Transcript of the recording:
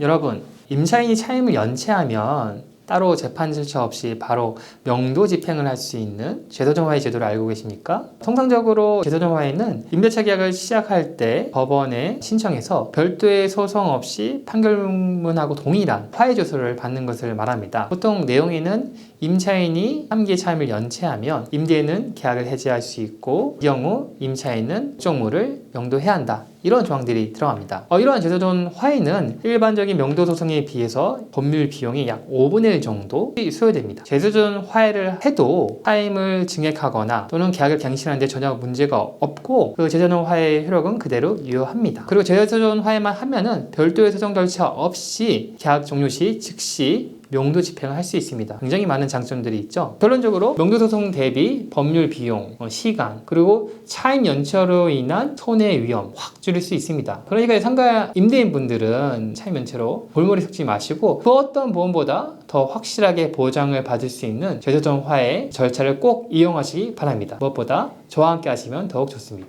여러분, 임차인이 차임을 연체하면 따로 재판 절차 없이 바로 명도 집행을 할 수 있는 제도정화의 제도를 알고 계십니까? 통상적으로 제도정화에는 임대차 계약을 시작할 때 법원에 신청해서 별도의 소송 없이 판결문하고 동일한 화해 조서를 받는 것을 말합니다. 보통 내용에는 임차인이 3기 차임을 연체하면 임대인은 계약을 해지할 수 있고 이 경우 임차인은 쪽물을 명도해야 한다. 이런 조항들이 들어갑니다. 어, 이러한 제도전 화해는 일반적인 명도 소송에 비해서 법률 비용이 약 5분의 1 정도 소요됩니다. 제도전 화해를 해도 차임을 증액하거나 또는 계약을 갱신하는데 전혀 문제가 없고 그 제도전 화해의 효력은 그대로 유효합니다. 그리고 제도전 화해만 하면은 별도의 소송 절차 없이 계약 종료 시 즉시 명도 집행을 할 수 있습니다. 굉장히 많은 장점들이 있죠. 결론적으로 명도 소송 대비 법률 비용, 어, 시간, 그리고 차임 연체로 인한 손해 위험 확 줄일 수 있습니다. 그러니까 상가 임대인 분들은 차임 연체로 골머리 속지 마시고 그 어떤 보험보다 더 확실하게 보장을 받을 수 있는 제도전 화해 절차를 꼭 이용하시기 바랍니다. 무엇보다 저와 함께 하시면 더욱 좋습니다.